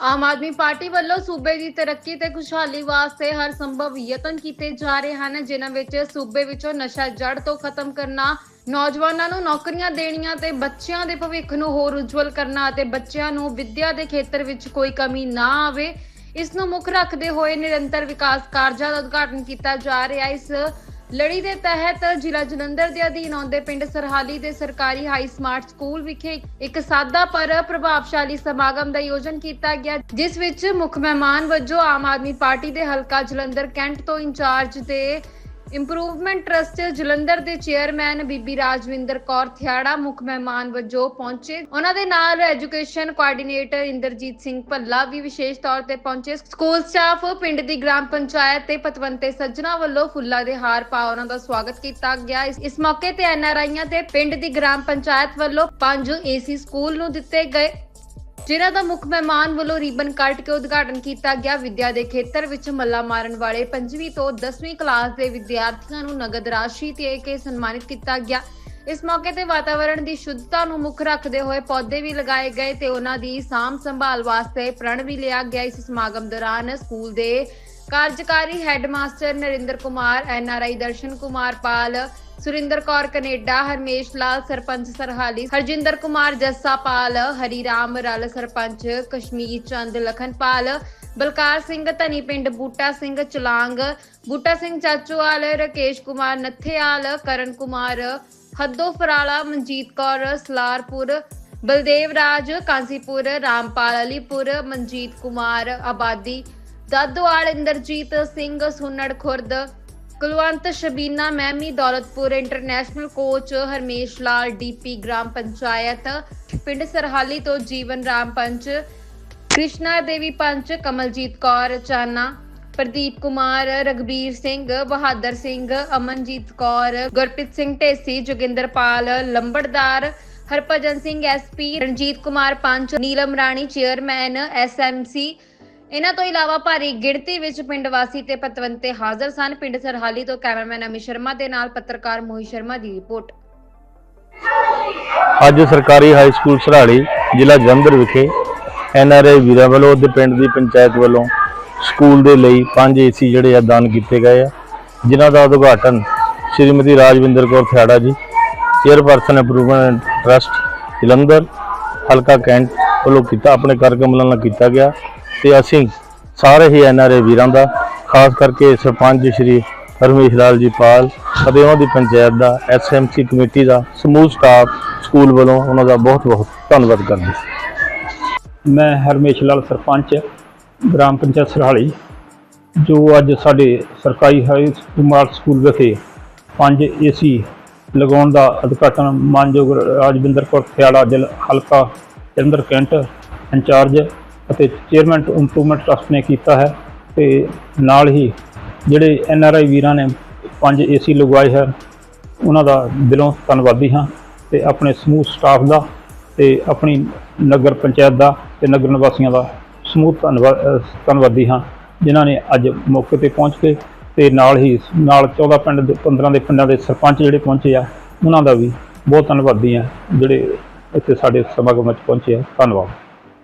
Aam Aadmi party ਵੱਲੋਂ ਸੂਬੇ ਦੀ ਤਰੱਕੀ ਤੇ ਖੁਸ਼ਹਾਲੀ ਵਾਸਤੇ ਹਰ ਸੰਭਵ ਯਤਨ ਕੀਤੇ ਜਾ ਰਹੇ ਹਨ, ਜਿਨ੍ਹਾਂ ਵਿੱਚ ਸੂਬੇ ਵਿੱਚੋਂ ਨਸ਼ਾ ਜੜ ਤੋਂ ਖਤਮ ਕਰਨਾ, ਨੌਜਵਾਨਾਂ ਨੂੰ ਨੌਕਰੀਆਂ ਦੇਣੀਆਂ ਤੇ ਬੱਚਿਆਂ ਦੇ ਭਵਿੱਖ ਨੂੰ ਹੋਰ ਉਜਵਲ ਕਰਨਾ ਅਤੇ ਬੱਚਿਆਂ ਨੂੰ ਵਿੱਦਿਆ ਦੇ ਖੇਤਰ ਵਿੱਚ ਕੋਈ ਕਮੀ ਨਾ ਆਵੇ, ਇਸ ਨੂੰ ਮੁੱਖ ਰੱਖਦੇ ਹੋਏ ਨਿਰੰਤਰ ਵਿਕਾਸ ਕਾਰਜਾਂ ਦਾ ਉਦਘਾਟਨ ਕੀਤਾ ਜਾ ਰਿਹਾ ਇਸ ਲੜੀ ਦੇ ਤਹਿਤ ਜ਼ਿਲ੍ਹਾ ਜਲੰਧਰ ਦੇ ਅਧੀਨ ਆਉਂਦੇ ਪਿੰਡ ਸਰਹਾਲੀ ਦੇ ਸਰਕਾਰੀ ਹਾਈ ਸਮਾਰਟ ਸਕੂਲ ਵਿਖੇ ਇੱਕ ਸਾਦਾ ਪਰ ਪ੍ਰਭਾਵਸ਼ਾਲੀ ਸਮਾਗਮ ਦਾ ਆਯੋਜਨ ਕੀਤਾ ਗਿਆ, ਜਿਸ ਵਿੱਚ ਮੁੱਖ ਮਹਿਮਾਨ ਵਜੋਂ ਆਮ ਆਦਮੀ ਪਾਰਟੀ ਦੇ ਹਲਕਾ ਜਲੰਧਰ ਕੈਂਟ ਤੋਂ ਇੰਚਾਰਜ ਤੇ ਇੰਪਰੂਵਮੈਂਟ ਟਰਸਟ ਜਲੰਧਰ ਦੇ ਚੇਅਰਮੈਨ ਬੀਬੀ ਰਾਜਵਿੰਦਰ ਕੌਰ ਥਿਆੜਾ ਮੁੱਖ ਮਹਿਮਾਨ ਵਜੋਂ ਪਹੁੰਚੇ। ਉਹਨਾਂ ਦੇ ਨਾਲ ਐਜੂਕੇਸ਼ਨ ਕੋਆਰਡੀਨੇਟਰ ਇੰਦਰਜੀਤ ਸਿੰਘ ਭੱਲਾ ਵੀ ਵਿਸ਼ੇਸ਼ ਤੌਰ ਤੇ ਪਹੁੰਚੇ। ਸਕੂਲ ਸਟਾਫ ਪਿੰਡ ਦੀ ਗ੍ਰਾਮ ਪੰਚਾਇਤ ਤੇ ਪਤਵੰਤੇ ਸੱਜਣਾ ਵੱਲੋਂ ਫੁੱਲਾਂ ਦੇ ਹਾਰ ਪਾ ਉਹਨਾਂ ਦਾ ਸਵਾਗਤ ਕੀਤਾ ਗਿਆ। ਇਸ- ਮੌਕੇ ਤੇ ਐਨਆਰਆਈਆਂ ਤੇ ਪਿੰਡ ਦੀ ਗ੍ਰਾਮ ਪੰਚਾਇਤ ਵੱਲੋਂ ਪੰਜ ਏਸੀ ਸਕੂਲ ਨੂੰ ਦਿੱਤੇ ਗਏ। ਜਿਨ੍ਹਾਂ ਦਾ ਮੁੱਖ ਮਹਿਮਾਨ ਵੱਲੋਂ ਰੀਬਨ ਕੱਟ ਕੇ ਉਦਘਾਟਨ ਕੀਤਾ ਗਿਆ। ਵਿਦਿਆ ਦੇ ਖੇਤਰ ਵਿੱਚ ਮੱਲਾ ਮਾਰਨ ਵਾਲੇ 5ਵੀਂ ਤੋਂ 10ਵੀਂ ਕਲਾਸ ਦੇ ਵਿਦਿਆਰਥੀਆਂ ਨੂੰ ਨਗਦ ਰਾਸ਼ੀ ਦੇ ਕੇ ਸਨਮਾਨਿਤ ਕੀਤਾ ਗਿਆ। ਇਸ ਮੌਕੇ ਤੇ ਵਾਤਾਵਰਣ ਦੀ ਸ਼ੁੱਧਤਾ ਨੂੰ ਮੁੱਖ ਰੱਖਦੇ ਹੋਏ ਪੌਦੇ ਵੀ ਲਗਾਏ ਗਏ ਤੇ ਉਹਨਾਂ ਦੀ ਸਾਂਭ ਸੰਭਾਲ ਵਾਸਤੇ ਪ੍ਰਣ ਵੀ ਲਿਆ ਗਿਆ। ਇਸ ਸਮਾਗਮ ਦੌਰਾਨ ਸਕੂਲ ਦੇ ਕਾਰਜਕਾਰੀ headmaster Narinder Kumar NRI Darshan Kumar Pal, Surinder Kaur Canada, Harmesh Lal sarpanch Sarhali, Harjinder Kumar Jassa Pal Hari Ram Ral sarpanch, Kashmir ਚੰਦ ਲਖਨਪਾਲ ਬਲਕਾਰ ਸਿੰਘ ਧਨੀ ਪਿੰਡ ਬੂਟਾ ਸਿੰਘ ਚਲਾਂਗ, ਬੂਟਾ ਸਿੰਘ ਚਾਚੂਵਾਲ, ਰਕੇਸ਼ ਕੁਮਾਰ ਨੱਥੇਵਾਲ ਕਰਨ Kumar, ਹੱਦੋ ਫਰਾਲਾ Manjeet Kaur, ਸਲਾਰਪੁਰ, Baldev Raj, ਕਾਂਸੀਪੁਰ, Rampal Alipur, Manjit Kumar Abadi Dadowal Inderjit Singh Sunar Khurd, Kulwant Shabina Mahimi, Daulatpur international coach Harmesh Lal, DP gram panchayat, ਪਿੰਡ ਸਰਹਾਲੀ ਤੋਂ Jeevan Ram panch, Krishna Devi panch, Kamaljit Kaur Chana, Pradeep Kumar Ragbir Singh, Bahadur Singh, Amanjit Kaur, Gurpreet Singh Dhesi Joginderpal lambardar, Harbhajan Singh SP Ranjit Kumar panch, Neelam Rani chairman SMC ਇਹਨਾਂ ਤੋਂ ਇਲਾਵਾ ਭਾਰੀ ਗਿਣਤੀ ਵਿੱਚ ਪਿੰਡ ਵਾਸੀ ਤੇ ਪਤਵੰਤੇ ਹਾਜ਼ਰ ਸਨ। ਪਿੰਡ ਸਰਹਾਲੀ ਤੋਂ ਕੈਮਰਾਮੈਨ ਅਮਿਤ ਸ਼ਰਮਾ ਦੇ ਨਾਲ ਪੱਤਰਕਾਰ ਮੋਹਿਤ ਸ਼ਰਮਾ ਦੀ ਰਿਪੋਰਟ। ਅੱਜ ਸਰਕਾਰੀ ਹਾਈ ਸਕੂਲ ਸਰਾਲੀ ਜ਼ਿਲ੍ਹਾ ਜਲੰਧਰ ਵਿਖੇ ਐਨਆਰਆਈ ਵੀਰਾਂ ਵੱਲੋਂ ਤੇ ਪਿੰਡ ਦੀ ਪੰਚਾਇਤ ਵੱਲੋਂ ਸਕੂਲ ਦੇ ਲਈ ਪੰਜ ਏਸੀ ਜਿਹੜੇ ਆ ਦਾਨ ਕੀਤੇ ਗਏ ਆ, ਜਿਨ੍ਹਾਂ ਦਾ ਉਦਘਾਟਨ ਸ਼੍ਰੀਮਤੀ ਰਾਜਵਿੰਦਰ ਕੌਰ ਥਿਆੜਾ ਜੀ, ਚੇਅਰਪਰਸਨ ਇੰਪਰੂਵਮੈਂਟ ਟਰਸਟ ਜਲੰਧਰ ਹਲਕਾ ਕੈਂਟ ਵੱਲੋਂ ਕੀਤਾ, ਆਪਣੇ ਕਾਰਜਕ੍ਰਮਾਂ ਨਾਲ ਕੀਤਾ ਗਿਆ। ਤੇ ਅਸੀਂ ਸਾਰੇ ਹੀ ਐਨਆਰਆਈ ਵੀਰਾਂ ਦਾ, ਖਾਸ ਕਰਕੇ ਸਰਪੰਚ ਸ਼੍ਰੀ ਹਰਮੇਸ਼ ਲਾਲ ਜੀ ਪਾਲ ਅਤੇ ਉਹਨਾਂ ਦੀ ਪੰਚਾਇਤ ਦਾ ਐਸਐਮਸੀ ਕਮੇਟੀ ਦਾ, ਸਮੂਹ ਸਟਾਫ ਸਕੂਲ ਵੱਲੋਂ ਉਹਨਾਂ ਦਾ ਬਹੁਤ ਬਹੁਤ ਧੰਨਵਾਦ ਕਰਦੇ ਮੈਂ ਹਰਮੇਸ਼ ਲਾਲ ਸਰਪੰਚ, ਗ੍ਰਾਮ ਪੰਚਾਇਤ ਸਰਹਾਲੀ ਜੋ ਅੱਜ ਸਾਡੇ ਸਰਕਾਰੀ ਹਾਈ ਸਕੂਲ ਸਕੂਲ ਵਿਖੇ ਪੰਜ ਏਸੀ ਲਗਾਉਣ ਦਾ ਉਦਘਾਟਨ ਮਾਨਯੋਗ ਰਾਜਵਿੰਦਰ ਕੌਰ ਖਿਆਲਾ ਜ਼ਿਲ੍ਹਾ ਹਲਕਾ ਜਲੰਧਰ ਕੈਂਟ ਇੰਚਾਰਜ ਅਤੇ ਚੇਅਰਮੈਨ ਇੰਪਰੂਵਮੈਂਟ ਟਰਸਟ ਨੇ ਕੀਤਾ ਹੈ ਤੇ ਨਾਲ ਹੀ ਜਿਹੜੇ ਐਨ ਆਰ ਆਈ ਵੀਰਾਂ ਨੇ ਪੰਜ ਏਸੀ ਲਗਵਾਏ ਹਨ, ਉਹਨਾਂ ਦਾ ਦਿਲੋਂ ਧੰਨਵਾਦੀ ਹਾਂ ਤੇ ਆਪਣੇ ਸਮੂਹ ਸਟਾਫ ਦਾ ਤੇ ਆਪਣੀ ਨਗਰ ਪੰਚਾਇਤ ਦਾ ਤੇ ਨਗਰ ਨਿਵਾਸੀਆਂ ਦਾ ਸਮੂਹ ਧੰਨਵਾਦ ਧੰਨਵਾਦੀ ਹਾਂ, ਜਿਨ੍ਹਾਂ ਨੇ ਅੱਜ ਮੌਕੇ ਤੇ ਪਹੁੰਚ ਕੇ ਤੇ ਨਾਲ ਹੀ ਨਾਲ 14 ਪਿੰਡ ਦੇ 15 ਦੇ ਪਿੰਡਾਂ ਦੇ ਸਰਪੰਚ ਜਿਹੜੇ ਪਹੁੰਚੇ ਆ, ਉਹਨਾਂ ਦਾ ਵੀ ਬਹੁਤ ਧੰਨਵਾਦੀ ਹਾਂ ਜਿਹੜੇ ਇੱਥੇ ਸਾਡੇ ਸਮਾਗਮ ਵਿੱਚ ਪਹੁੰਚੇ ਆ। ਧੰਨਵਾਦ।